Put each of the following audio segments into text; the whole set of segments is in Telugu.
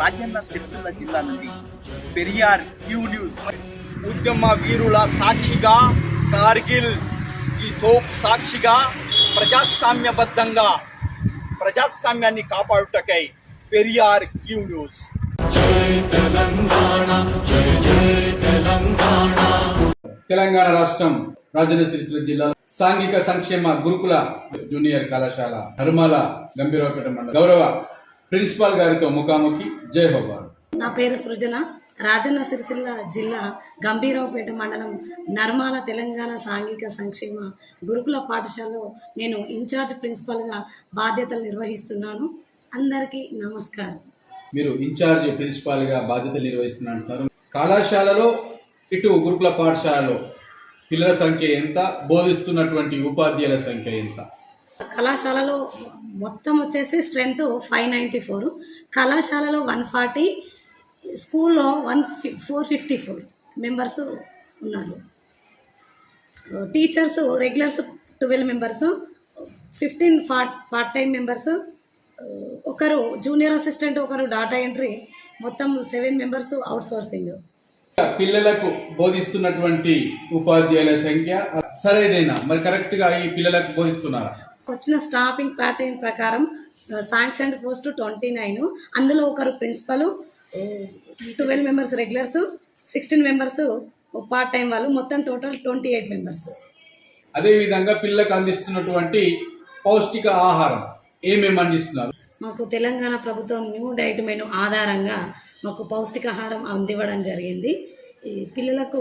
రాజన్న సిరిసిల్ల జిల్లా నుండి పెరియార్ క్యూ న్యూస్. ఉద్యమ వీరుల సాక్షిగా కార్గిల్ ఈ తోపు సాక్షిగా ప్రజాస్వామ్యబద్ధంగా ప్రజాస్వామ్యాన్ని కాపాడుటకై పెరియార్ క్యూ న్యూస్. తెలంగాణ రాష్ట్రం రాజన్న సిరిసిల్ల జిల్లా సాంఘిక సంక్షేమ గురుకుల జూనియర్ కళాశాల ధర్మాల గంభీరపేట మండలం. గౌరవ ప్రిన్సిపాల్ గారితో ముఖాముఖి. జై భగవాన్ నా పేరు సృజన. రాజన్న సిరిసిల్ల జిల్లా గంభీరావుపేట మండలం నర్మాల తెలంగాణ సాంఘిక సంక్షేమ గురుకుల పాఠశాలలో నేను ఇన్ఛార్జ్ ప్రిన్సిపల్గా బాధ్యతలు నిర్వహిస్తున్నాను. అందరికీ నమస్కారం. మీరు ఇన్ఛార్జ్ ప్రిన్సిపాల్గా బాధ్యతలు నిర్వహిస్తున్నా అంటున్నారు కళాశాలలో ఇటు గురుకుల పాఠశాలలో పిల్లల సంఖ్య ఎంత? బోధిస్తున్నటువంటి ఉపాధ్యాయుల సంఖ్య ఎంత? కళాశాలలో మొత్తం వచ్చేసి స్ట్రెంత్ ఫైవ్ నైంటీ ఫోర్. కళాశాలలో వన్ ఫార్టీ స్కూల్లో one four fifty four members ఉన్నారు. Teachers regulars twelve members fifteen part part time members ఒకరు జూనియర్ అసిస్టెంట్ ఒకరు డాటా ఎంట్రీ మొత్తం సెవెన్ మెంబర్స్ అవుట్ సోర్సింగ్ పిల్లలకు బోధిస్తున్నటువంటి ఉపాధ్యాయుల సంఖ్య సరైదేనా మరి కరెక్ట్గా ఈ పిల్లలకు బోధిస్తున్నారా? వచ్చిన స్టాఫింగ్ ప్యాటర్న్ ప్రకారం శాంక్షన్ పోస్ట్ ట్వంటీ నైన్ అందులో ఒకరు principal twelve members regulars sixteen members part time వాళ్ళు. మొత్తం టోటల్ ట్వంటీ ఎయిట్ మెంబర్స్ అదే విధంగా పిల్లలకు అందిస్తున్నటువంటి పౌష్టిక ఆహారం ఏమేమి అందిస్తున్నారు? మాకు తెలంగాణ ప్రభుత్వం న్యూ డైట్ మెను ఆధారంగా మాకు పౌష్టికాహారం అందివ్వడం జరిగింది. ఈ పిల్లలకు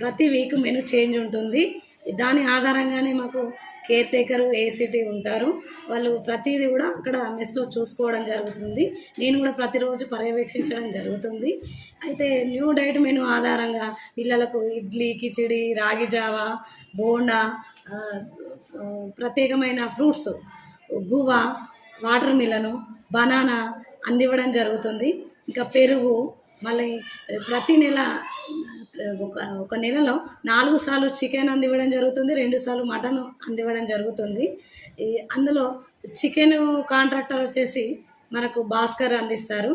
ప్రతి వీక్ మెను చేంజ్ ఉంటుంది. దాని ఆధారంగానే మాకు కేర్ టేకరు ఏసీటీ ఉంటారు. వాళ్ళు ప్రతిదీ కూడా అక్కడ మెస్లో చూసుకోవడం జరుగుతుంది. నేను కూడా ప్రతిరోజు పర్యవేక్షించడం జరుగుతుంది. అయితే న్యూ డైట్ మెను ఆధారంగా పిల్లలకు ఇడ్లీ కిచిడి రాగి జావా బోండా ప్రత్యేకమైన fruits guava watermelon banana అందివ్వడం జరుగుతుంది. ఇంకా పెరుగు మళ్ళీ ప్రతి నెల ఒక ఒక నెలలో నాలుగు సార్లు చికెన్ అందివ్వడం జరుగుతుంది రెండు సార్లు మటన్ అందివ్వడం జరుగుతుంది. ఈ అందులో చికెన్ కాంట్రాక్టర్ వచ్చేసి మనకు భాస్కర్ అందిస్తారు.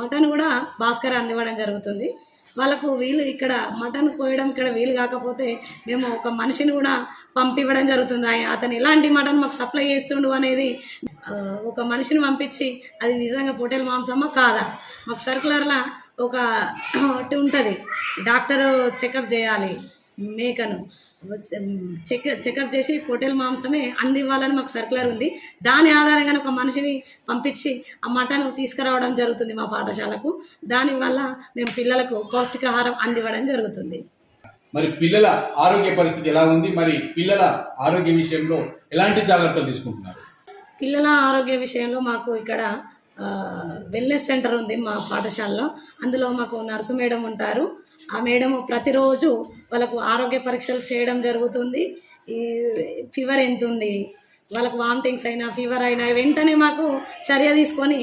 మటన్ కూడా భాస్కర్ అందివ్వడం జరుగుతుంది. వాళ్ళకు వీలు ఇక్కడ మటన్ కోయడం ఇక్కడ వీలు కాకపోతే మేము ఒక మనిషిని కూడా పంపివ్వడం జరుగుతుంది. ఆయన అతను ఎలాంటి మటన్ మాకు సప్లై చేస్తుండు అనేది ఒక మనిషిని పంపించి అది నిజంగా పొటేల్ మాంసమా కాదా? మాకు సర్కులర్లా ఒక ఒకటి ఉంటుంది. డాక్టర్ చెకప్ చేయాలి. మేకను. చెక్ చెకప్ చేసి పొటేల్ మాంసమే అందివ్వాలని మాకు సర్కులర్ ఉంది. దాని ఆధారంగానే ఒక మనిషిని పంపించి ఆ మటన్ తీసుకురావడం జరుగుతుంది మా పాఠశాలకు. దానివల్ల మేము పిల్లలకు పౌష్టికాహారం అందివ్వడం జరుగుతుంది. మరి పిల్లల ఆరోగ్య పరిస్థితి ఎలా ఉంది? మరి పిల్లల ఆరోగ్య విషయంలో ఎలాంటి జాగ్రత్తలు తీసుకుంటున్నారు? పిల్లల ఆరోగ్య విషయంలో మాకు ఇక్కడ వెల్నెస్ సెంటర్ ఉంది మా పాఠశాలలో. అందులో మాకు నర్సు మేడం ఉంటారు. ఆ మేడము ప్రతిరోజు వాళ్ళకు ఆరోగ్య పరీక్షలు చేయడం జరుగుతుంది. ఈ ఫీవర్ ఎంత ఉంది? వాళ్ళకు వామిటింగ్స్ అయినా ఫీవర్ అయినా వెంటనే మాకు చర్య తీసుకొని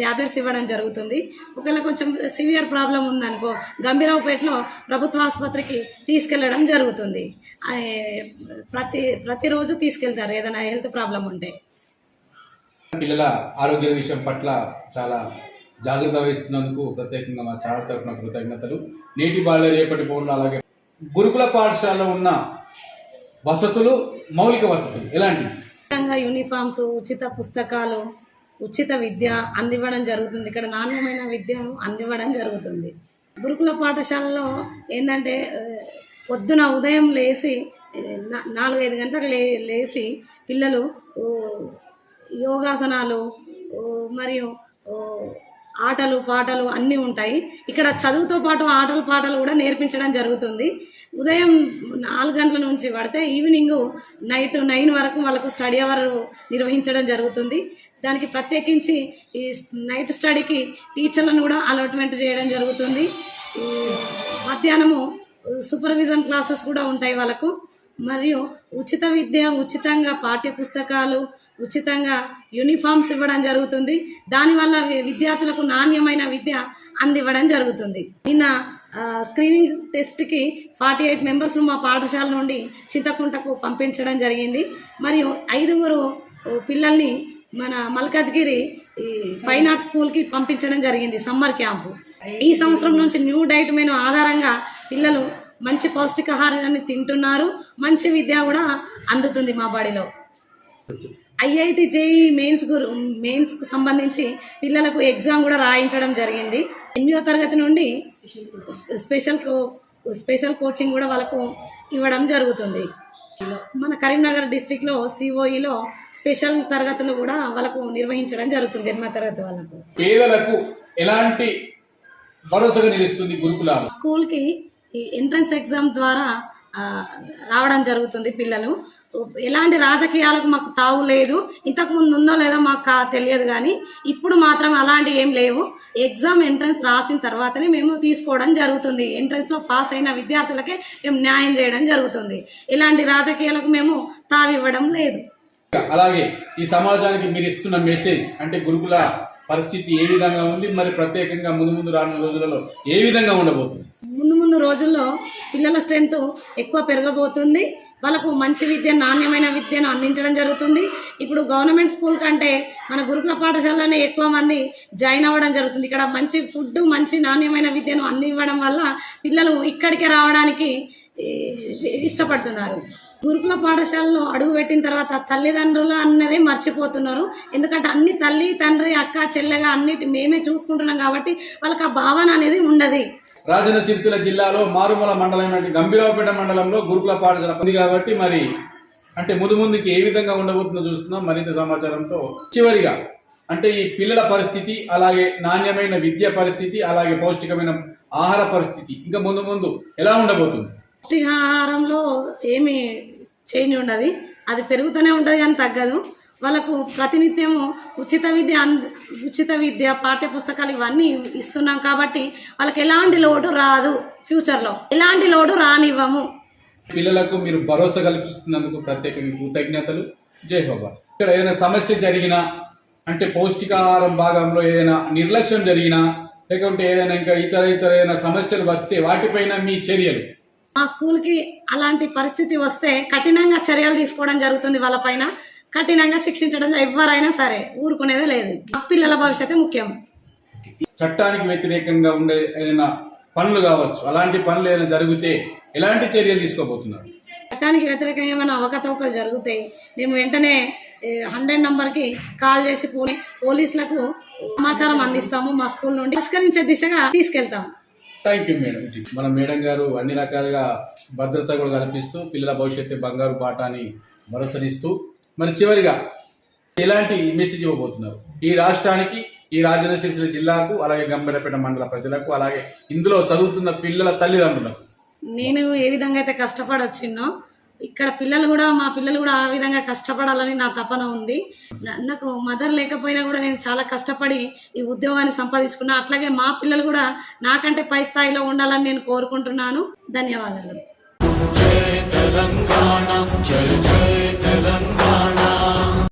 ట్యాబ్లెట్స్ ఇవ్వడం జరుగుతుంది. ఒకవేళ కొంచెం సివియర్ ప్రాబ్లం ఉందనుకో గంభీరావుపేటలో ప్రభుత్వ ఆసుపత్రికి తీసుకెళ్ళడం జరుగుతుంది. ప్రతి ప్రతిరోజు తీసుకెళ్తారు. ఏదైనా హెల్త్ ప్రాబ్లం ఉంటే. పిల్లల ఆరోగ్య విషయం పట్ల చాలా జాగ్రత్త వహిస్తున్నందుకు ప్రత్యేకంగా మా చాలా తరఫున కృతజ్ఞతలు. నీటి బాల్య రేపటి పౌరులు అలాగే గురుకుల పాఠశాలలో ఉన్న వసతులు మౌలిక వసతులు ఎలాంటివి? యూనిఫామ్స్ ఉచిత పుస్తకాలు ఉచిత విద్య అందివ్వడం జరుగుతుంది. ఇక్కడ నాణ్యమైన విద్యను అందివ్వడం జరుగుతుంది. గురుకుల పాఠశాలలో ఏంటంటే పొద్దున ఉదయం లేచి నాలుగైదు గంటలకు లే లేచి పిల్లలు యోగాసనాలు మరియు ఆటలు పాటలు అన్నీ ఉంటాయి. ఇక్కడ చదువుతో పాటు ఆటలు పాటలు కూడా నేర్పించడం జరుగుతుంది. ఉదయం నాలుగు గంటల నుంచి పడితే ఈవినింగ్ నైట్ నైన్ వరకు వాళ్ళకు స్టడీ అవర్ నిర్వహించడం జరుగుతుంది. దానికి ప్రత్యేకించి ఈ నైట్ స్టడీకి టీచర్లను కూడా అలాట్మెంట్ చేయడం జరుగుతుంది. మధ్యాహ్నము సూపర్విజన్ క్లాసెస్ కూడా ఉంటాయి వాళ్ళకు. మరియు ఉచిత విద్య ఉచితంగా పాఠ్య పుస్తకాలు ఉచితంగా యూనిఫామ్స్ ఇవ్వడం జరుగుతుంది. దానివల్ల విద్యార్థులకు నాణ్యమైన విద్య అందివ్వడం జరుగుతుంది. నిన్న స్క్రీనింగ్ టెస్ట్కి ఫార్టీ ఎయిట్ మెంబర్స్ మా పాఠశాల నుండి చింతకుంటకు పంపించడం జరిగింది. మరియు ఐదుగురు పిల్లల్ని మన మల్కాజ్గిరి ఈ ఫైన్ ఆర్ట్స్ స్కూల్కి పంపించడం జరిగింది సమ్మర్ క్యాంపు. ఈ సంవత్సరం నుంచి న్యూ డైట్ మెను ఆధారంగా పిల్లలు మంచి పౌష్టికాహారాన్ని తింటున్నారు. మంచి విద్య కూడా అందుతుంది మా బడిలో. ఐఐటి జేఈ మెయిన్స్ గు మెయిన్స్కు సంబంధించి పిల్లలకు ఎగ్జామ్ కూడా రాయించడం జరిగింది. ఎనిమిదో తరగతి నుండి స్పెషల్ స్పెషల్ కోచింగ్ కూడా వాళ్ళకు ఇవ్వడం జరుగుతుంది. మన కరీంనగర్ డిస్టిక్లో సిఓఈలో స్పెషల్ తరగతులు కూడా వాళ్ళకు నిర్వహించడం జరుగుతుంది. ఎనిమిదో తరగతి వాళ్ళకు. పేదలకు ఎలాంటి భరోసాగా నిలుస్తుంది గురుకులాలు? స్కూల్కి ఎంట్రన్స్ ఎగ్జామ్ ద్వారా రావడం జరుగుతుంది పిల్లలు. ఎలాంటి రాజకీయాలకు మాకు తావు లేదు. ఇంతకు ముందు ఉందో లేదో మాకు తెలియదు కానీ ఇప్పుడు మాత్రం అలాంటివి ఏం లేవు. ఎగ్జామ్ ఎంట్రన్స్ రాసిన తర్వాతనే మేము తీసుకోవడం జరుగుతుంది. ఎంట్రన్స్లో పాస్ అయిన విద్యార్థులకే మేము న్యాయం చేయడం జరుగుతుంది. ఇలాంటి రాజకీయాలకు మేము తావివ్వడం లేదు. అలాగే ఈ సమాజానికి మీరు ఇస్తున్న మెసేజ్ అంటే గురుకుల పరిస్థితి ఏ విధంగా ఉంది? మరి ప్రత్యేకంగా ముందు ముందు రానున్న రోజులలో ఏ విధంగా ఉండబోతుంది? ముందు ముందు రోజుల్లో పిల్లల స్ట్రెంత్ ఎక్కువ పెరగబోతుంది. వాళ్ళకు మంచి విద్య నాణ్యమైన విద్యను అందించడం జరుగుతుంది. ఇప్పుడు గవర్నమెంట్ స్కూల్ కంటే మన గురుకుల పాఠశాలలోనే ఎక్కువ మంది జాయిన్ అవ్వడం జరుగుతుంది. ఇక్కడ మంచి ఫుడ్ మంచి నాణ్యమైన విద్యను అందివ్వడం వల్ల పిల్లలు ఇక్కడికే రావడానికి ఇష్టపడుతున్నారు. గురుకుల పాఠశాలలో అడుగు పెట్టిన తర్వాత తల్లిదండ్రులు అన్నదే మర్చిపోతున్నారు. ఎందుకంటే అన్ని తల్లి తండ్రి అక్క చెల్లెగా అన్నిటి మేమే చూసుకుంటున్నాం కాబట్టి వాళ్ళకి ఆ భావన అనేది ఉండదు. రాజన్న సిరిసిల్ల జిల్లాలో మారుమూల మండలం గంభీరావుపేట మండలంలో గురుకుల పాఠశాల ఉంది కాబట్టి మరి అంటే ముందు ముందుకి ఏ విధంగా ఉండబోతుందో చూస్తున్నాం. మరింత సమాచారంతో చివరిగా అంటే ఈ పిల్లల పరిస్థితి అలాగే నాణ్యమైన విద్య పరిస్థితి అలాగే పౌష్టికమైన ఆహార పరిస్థితి ఇంకా ముందు ముందు ఎలా ఉండబోతుంది? పౌష్టికాహారంలో ఏమి చేంజ్ ఉండదు అది పెరుగుతూనే ఉంటుంది కానీ తగ్గదు. వాళ్ళకు ప్రతినిత్యము ఉచిత విద్య ఉచిత విద్య పాఠ్య పుస్తకాలు ఇవన్నీ ఇస్తున్నాం కాబట్టి వాళ్ళకి ఎలాంటి లోటు రాదు ఫ్యూచర్లో. ఎలాంటి లోటు రానివ్వము. పిల్లలకు మీరు భరోసా కల్పిస్తున్నందుకు ప్రత్యేకంగా కృతజ్ఞతలు. జై హోబా ఇక్కడ ఏదైనా సమస్య జరిగినా అంటే పౌష్టికాహారం భాగంలో ఏదైనా నిర్లక్ష్యం జరిగినా లేకుంటే ఏదైనా ఇంకా ఇతర ఇతర ఏదైనా సమస్యలు వస్తే వాటిపైన మీ చర్యలు. మా స్కూల్కి అలాంటి పరిస్థితి వస్తే కఠినంగా చర్యలు తీసుకోవడం జరుగుతుంది వాళ్ళపైన కఠినంగా శిక్షించడం ఎవరైనా సరే ఊరుకునేదే లేదు. పిల్లల భవిష్యత్తు ముఖ్యం. చట్టానికి వ్యతిరేకంగా ఉండే ఏదైనా పనులు కావచ్చు అలాంటి పనులు ఏదైనా జరిగితే ఎలాంటి చర్యలు తీసుకోబోతున్నారు? చట్టానికి వ్యతిరేకంగా ఏమైనా అవకతవకలు జరుగుతాయి మేము వెంటనే హండ్రెడ్ నంబర్కి కాల్ చేసి పోనీ పోలీసులకు సమాచారం అందిస్తాము మా స్కూల్ నుండి పరిష్కరించే దిశగా తీసుకెళ్తాము. థ్యాంక్ యూ మేడం మన మేడం గారు అన్ని రకాలుగా భద్రత కూడా కల్పిస్తూ పిల్లల భవిష్యత్తు బంగారు బాట అని భరోసానిస్తూ మరి చివరిగా ఎలాంటి మెసేజ్ ఇవ్వబోతున్నారు. ఈ రాష్ట్రానికి ఈ రాజన్న సిరిసిల్ల జిల్లాకు అలాగే గంభీరపేట మండల ప్రజలకు అలాగే ఇందులో చదువుతున్న పిల్లల తల్లిదండ్రులకు. నేను ఏ విధంగా అయితే కష్టపడొచ్చిన్నో ఇక్కడ పిల్లలు కూడా మా పిల్లలు కూడా ఆ విధంగా కష్టపడాలని నా తపన ఉంది. నాకు మదర్ లేకపోయినా కూడా నేను చాలా కష్టపడి ఈ ఉద్యోగాన్ని సంపాదించుకున్నా. అట్లాగే మా పిల్లలు కూడా నాకంటే పై స్థాయిలో ఉండాలని నేను కోరుకుంటున్నాను. ధన్యవాదాలు. జయ తెలంగాణ జయ జయ తెలంగాణ